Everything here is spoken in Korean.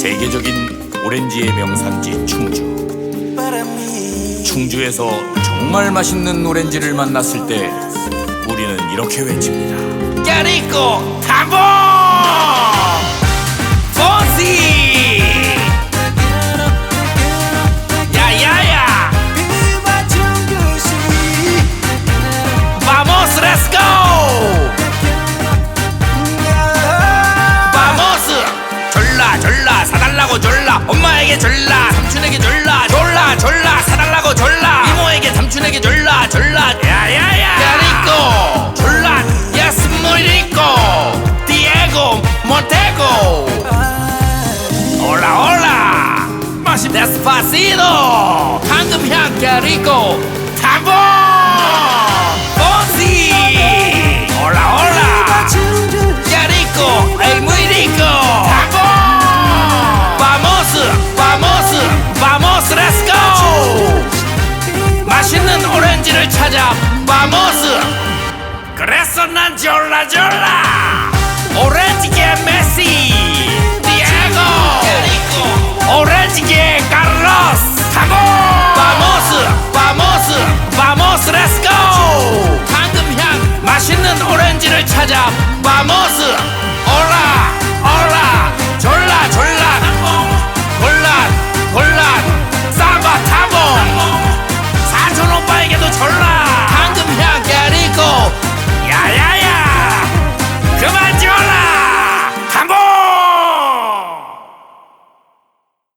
세계적인 오렌지의 명산지 충주. 충주에서 정말 맛있는 오렌지를 만났을 때 우리는 이렇게 외칩니다. 까리꼬 탐보 엄마에게 졸라 삼촌에게 졸라 졸라 졸라 사달라고 졸라. 이모에게 삼촌에게 졸라 졸라. 야야야. 까리꼬 졸라. 야스무리코 디에고 몬테고. 올라 올라. 맛이 데스파시도 황금향 까리꼬 오렌지를 찾아 바모스. 그래서 난 졸라 졸라. 오렌지계 메시 디에고. 오렌지계 카를로스. 타고. 바모스 바모스 바모스 렛츠고. 황금향. 맛있는 오렌지를 찾아 바모스